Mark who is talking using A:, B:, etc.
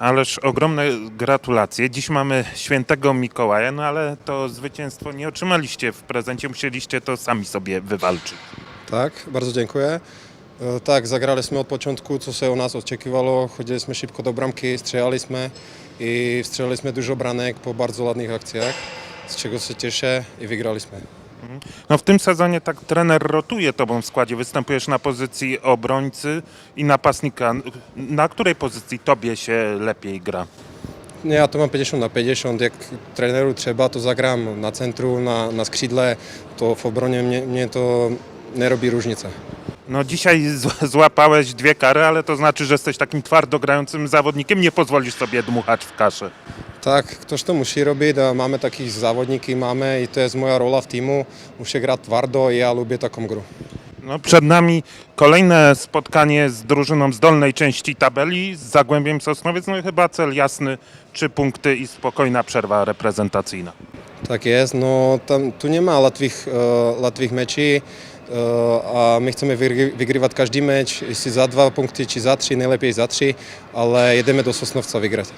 A: Ależ ogromne gratulacje. Dziś mamy świętego Mikołaja, no ale to zwycięstwo nie otrzymaliście w prezencie, musieliście to sami sobie wywalczyć.
B: Tak, bardzo dziękuję. E, Tak, zagraliśmy od początku, co się od nas oczekiwało. Chodziliśmy szybko do bramki, strzelaliśmy i strzelaliśmy dużo branek po bardzo ładnych akcjach, z czego się cieszę i wygraliśmy.
A: No w tym sezonie tak trener rotuje tobą w składzie. Występujesz na pozycji obrońcy i napastnika. Na której pozycji tobie się lepiej gra?
B: Nie, ja to mam 50 na 50. Jak treneru trzeba, to zagram na centru, na, na skrzydle, to w obronie mnie, mnie to nie robi różnicy.
A: No dzisiaj złapałeś dwie kary, ale to znaczy, że jesteś takim twardo grającym zawodnikiem, nie pozwolisz sobie dmuchać w kaszę.
B: Tak, ktoś to musi robić, mamy takich zawodników, mamy i to jest moja rola w teamu. Muszę grać twardo i ja lubię taką grę.
A: No, przed nami kolejne spotkanie z drużyną z dolnej części tabeli, z Zagłębiem Sosnowiec. No i chyba cel jasny, trzy punkty i spokojna przerwa reprezentacyjna.
B: Tak jest, no tam, tu nie ma łatwych, e, łatwych meczy, e, a my chcemy wygry, wygrywać każdy mecz, jeśli za dwa punkty czy za trzy, najlepiej za trzy, ale jedziemy do Sosnowca wygrać.